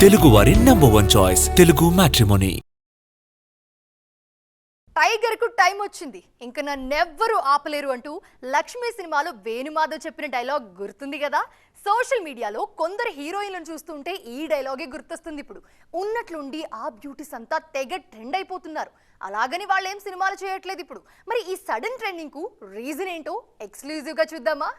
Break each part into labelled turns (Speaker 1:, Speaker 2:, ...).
Speaker 1: తెలుగువారి number one choice Telugu matrimony
Speaker 2: టైగర్కు time వచ్చింది. ఇంక నన్నెవ్వరూ ఆపలేరు అంటూ లక్ష్మీ సినిమాలో వేణుమాధవ్ చెప్పిన డైలాగ్ గుర్తుంది కదా? సోషల్ మీడియాలో కొందరు హీరోయిన్లను చూస్తుంటే ఈ డైలాగే గుర్తొస్తుంది ఇప్పుడు. ఉన్నట్లుండి ఆ బ్యూటీస్ అంతా తెగ ట్రెండ్ అయిపోతున్నారు. అలాగని వాళ్ళు ఏం సినిమాలు చేయట్లేదు ఇప్పుడు. మరి ఈ సడన్ ట్రెండింగ్కు రీజన్ ఏంటో ఎక్స్క్లూజివ్గా చూద్దామా?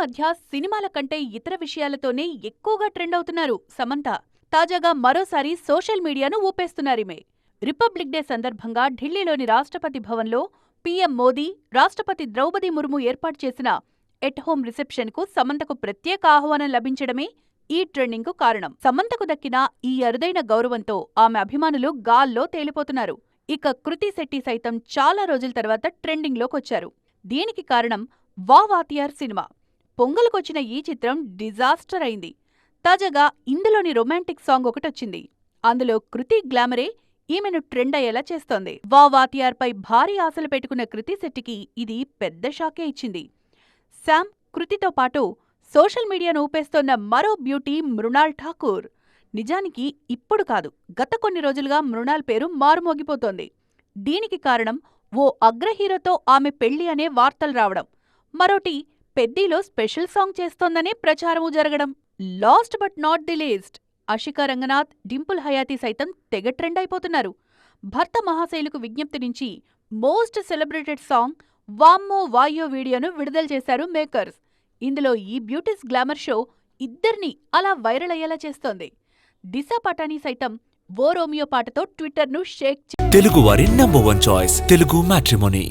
Speaker 3: మధ్య సినిమాల కంటే ఇతర విషయాలతోనే ఎక్కువగా ట్రెండ్ అవుతున్నారు సమంత. తాజాగా మరోసారి సోషల్ మీడియాను ఊపేస్తున్నారిమే. రిపబ్లిక్ డే సందర్భంగా ఢిల్లీలోని రాష్ట్రపతి భవన్లో పీఎం మోదీ రాష్ట్రపతి ద్రౌపది ముర్ము ఏర్పాటు చేసిన ఎట్ హోమ్ రిసెప్షన్కు సమంతకు ప్రత్యేక ఆహ్వానం లభించడమే ఈ ట్రెండింగ్కు కారణం. సమంతకు దక్కిన ఈ అరుదైన గౌరవంతో ఆమె అభిమానులు గాల్లో తేలిపోతున్నారు. ఇక కృతి శెట్టి సైతం చాలా రోజుల తర్వాత ట్రెండింగ్లోకొచ్చారు. దీనికి కారణం వా వాతియార్ సినిమా. పొంగల్కొచ్చిన ఈ చిత్రం డిజాస్టర్ అయింది. తాజాగా ఇందులోని రొమాంటిక్ సాంగ్ ఒకటొచ్చింది అందులో కృతి గ్లామరే ఈమెను ట్రెండ్ అయ్యేలా చేస్తోంది. వా వాతియార్పై భారీ ఆశలు పెట్టుకున్న కృతి శెట్టికి ఇది పెద్ద షాకే ఇచ్చింది. శామ్ కృతితో పాటు సోషల్ మీడియాను ఊపేస్తోన్న మరో బ్యూటీ మృణాల్ ఠాకూర్. నిజానికి ఇప్పుడు కాదు గత కొన్ని రోజులుగా మృణాల్ పేరు మారుమోగిపోతోంది. దీనికి కారణం ఓ అగ్రహీరోతో ఆమె పెళ్ళి అనే వార్తలు రావడం. మరోటి పెద్దీలో స్పెషల్ సాంగ్ చేస్తోందనే ప్రచారము జరగడం. Last but not the least. Ashika Ranganath Dimple Hayathi సైతం తెగ ట్రెండ్ అయిపోతున్నారు. భర్త మహాశైలుకు విజ్ఞప్తి నుంచి మోస్ట్ సెలబ్రేటెడ్ సాంగ్ వామ్మో వాయో వీడియోను విడుదల చేశారు మేకర్స్. ఇందులో ఈ బ్యూటీస్ గ్లామర్ షో ఇద్దరిని అలా వైరల్ అయ్యేలా చేస్తోంది. దిశా పటానీ సైతం ఓ రోమియో పాటతో ట్విట్టర్ను షేక్
Speaker 1: తెలుగువారి number one choice Telugu matrimony.